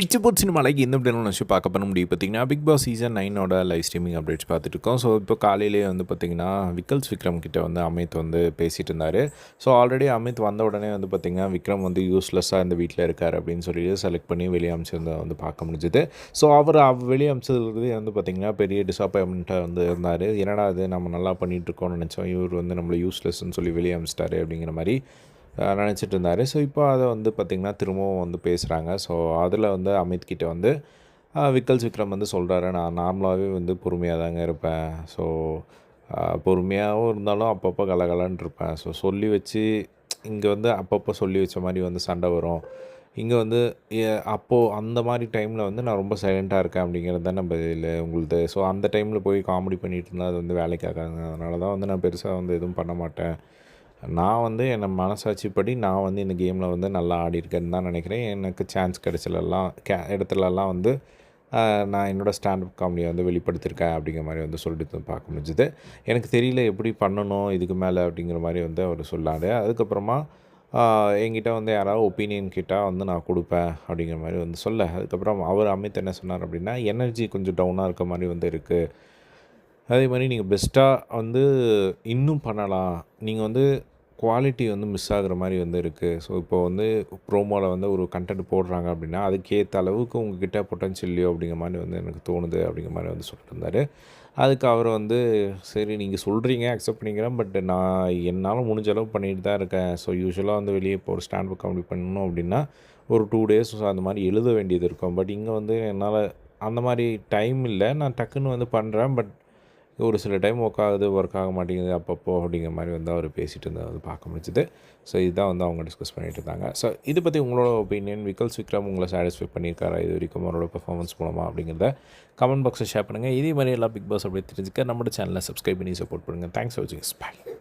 It's சினிமாலைக்கு இந்த அப்படின்னு நினச்சி பார்க்க பண்ண முடியும். பார்த்தீங்கன்னா பிக் பாஸ் சீசன் நைனோட லைவ் ஸ்ட்ரீமிங் அப்டேட்ஸ் பார்த்துட்டு இருக்கோம். ஸோ இப்போ காலையிலேயே வந்து பார்த்தீங்கன்னா விக்கல்ஸ் விக்ரம் கிட்டே வந்து அமித் வந்து பேசிட்டு இருந்தார். ஸோ ஆல்ரெடி அமித் வந்த உடனே வந்து பார்த்தீங்கன்னா விக்ரம் வந்து யூஸ்லெஸ்ஸாக இந்த வீட்டில் இருக்கார் அப்படின்னு சொல்லிட்டு செலக்ட் பண்ணி வெளியே அமிச்சிருந்த வந்து பார்க்க முடிஞ்சுது. ஸோ அவர் அவ் வெளியே அமைச்சதுலேருந்து வந்து பார்த்தீங்கன்னா பெரிய டிசப்பாயின்மெண்ட்டாக வந்து இருந்தார். என்னடா இது நம்ம நல்லா பண்ணிட்டு இருக்கோம்னு நினச்சோம். இவர் வந்து நம்மளை யூஸ்லெஸ்ன்னு சொல்லி வெளியே அமிச்சிட்டாரு அப்படிங்கிற மாதிரி நினச்சிட்டு இருந்தார் ஸோ இப்போ அதை வந்து பார்த்திங்கன்னா திரும்பவும் வந்து பேசுகிறாங்க ஸோ அதில் வந்து அமித்கிட்ட வந்து விக்கல்ஸ் விக்ரம் வந்து சொல்கிறாரு நான் நார்மலாகவே வந்து பொறுமையாக தாங்க இருப்பேன். ஸோ பொறுமையாகவும் இருந்தாலும் அப்பப்போ கலகலன்னு இருப்பேன். ஸோ சொல்லி வச்சு இங்கே வந்து அப்பப்போ சொல்லி வச்ச மாதிரி வந்து சண்டை வரும். இங்கே வந்து அப்போது அந்த மாதிரி டைமில் வந்து நான் ரொம்ப சைலண்ட்டாக இருக்கேன் அப்படிங்கிறது தான் நம்ம இதில் உங்களுது. ஸோ அந்த டைமில் போய் காமெடி பண்ணிட்டு இருந்தால் அது வந்து வேலைக்கு ஆகாதுங்க அதனால தான் வந்து நான் பெருசாக வந்து எதுவும் பண்ண மாட்டேன். நான் வந்து என்னை மனசாட்சிப்படி நான் வந்து இந்த கேமில் வந்து நல்லா ஆடியிருக்கேன்னு தான் நினைக்கிறேன். எனக்கு சான்ஸ் கிடைச்சலெல்லாம் கே இடத்துலலாம் வந்து நான் என்னோடய ஸ்டாண்டப் காமெடியை வந்து வெளிப்படுத்தியிருக்கேன் அப்படிங்கிற மாதிரி வந்து சொல்லிட்டு பார்க்க முடிஞ்சுது. எனக்கு தெரியல எப்படி பண்ணணும் இதுக்கு மேலே அப்படிங்கிற மாதிரி வந்து அவர் சொல்லாரு. அதுக்கப்புறமா என்கிட்ட வந்து யாராவது ஒப்பீனியன் கேட்டால் வந்து நான் கொடுப்பேன் அப்படிங்கிற மாதிரி வந்து சொல்ல. அதுக்கப்புறம் அவர் அமித் என்ன சொன்னார் அப்படின்னா எனர்ஜி கொஞ்சம் டவுனாக இருக்க மாதிரி வந்து இருக்குது அதே மாதிரி நீங்கள் பெஸ்ட்டாக வந்து இன்னும் பண்ணலாம். நீங்கள் வந்து குவாலிட்டி வந்து மிஸ் ஆகுற மாதிரி வந்து இருக்குது ஸோ இப்போ வந்து ப்ரோமோவில் வந்து ஒரு கண்டென்ட் போடுறாங்க அப்படின்னா அதுக்கேற்ற அளவுக்கு உங்ககிட்ட பொட்டன்ஷியல் இல்லையோ அப்படிங்கிற மாதிரி வந்து எனக்கு தோணுது அப்படிங்கிற மாதிரி வந்து சொல்லிட்டு இருந்தார். அதுக்கு அவர் வந்து சரி நீங்கள் சொல்கிறீங்க அக்செப்ட் பண்ணிக்கிறேன் பட் நான் என்னால் முடிஞ்ச அளவு பண்ணிட்டு தான் இருக்கேன். ஸோ யூஸ்வலாக வந்து வெளியே இப்போ ஒரு ஸ்டாண்ட் காமெடி பண்ணணும் அப்படின்னா ஒரு டூ டேஸ் அந்த மாதிரி எழுத வேண்டியது இருக்கும். பட் இங்கே வந்து என்னால் அந்த மாதிரி டைம் இல்லை. நான் டக்குன்னு வந்து பண்ணுறேன் பட் ஒரு சில டைம் ஒர்க் ஆகுது ஒர்க் ஆக மாட்டேங்குது அப்பப்போ அப்படிங்கிற மாதிரி வந்து அவர் பேசிகிட்டு இருந்தால் வந்து பார்க்க முடிஞ்சுது. ஸோ இதுதான் வந்து அவங்க டிஸ்கஸ் பண்ணிட்டு இருந்தாங்க. ஸோ இதை பற்றி உங்களோட ஒப்பீனியன் விக்கல்ஸ் விக்ரம் உங்களை சாட்டிஸ்ஃபை பண்ணியிருக்காரா இது வரைக்கும் அவரோட பெர்ஃபார்மன்ஸ் மூலமாக அப்படிங்கிறத கமெண்ட் பாக்ஸில் ஷேர் பண்ணுங்கள் இதே மாதிரி எல்லா பிக் பாஸ் அப்படி தெரிஞ்சுக்க நம்மளோட சேனலை சப்ஸ்கிரைப் பண்ணி சப்போர்ட் பண்ணுங்கள் தேங்க்ஸ் ஃபார் வாட்சிங் பை